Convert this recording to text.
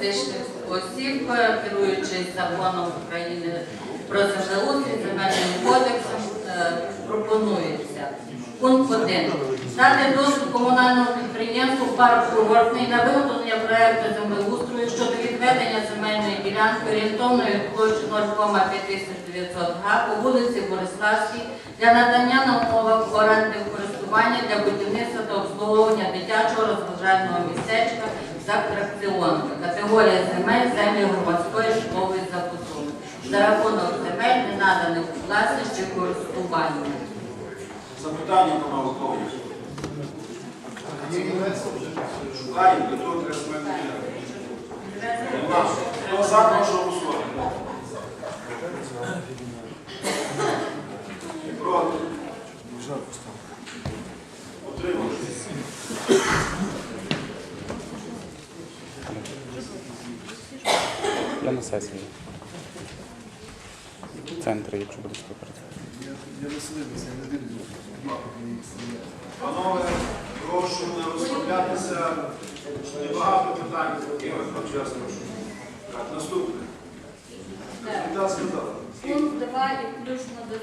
фізичних осіб, керуючись законом України про землеустрій, земельним кодексом, е, пропонується. Пункт 1. Дати дозвіл комунальному підприємству парк курортний на виготовлення проекту землеустрою щодо відведення земельної ділянки орієнтовної площі 0,5900 га по вулиці Бориславській для надання на умовах оренди користування для будівництва розважального містечка з атракціонами. Категорія земель землі громадської житлової забудови. За рахунок земель не наданих власності користування. Запитання пана наукові. Шукаємо, для того треба Я на сесії. В центрі, якщо буде співпрацювати. Панове, прошу не розслаблятися. Небагато питань, які ми Так, наступне. Пункт 2 і включно до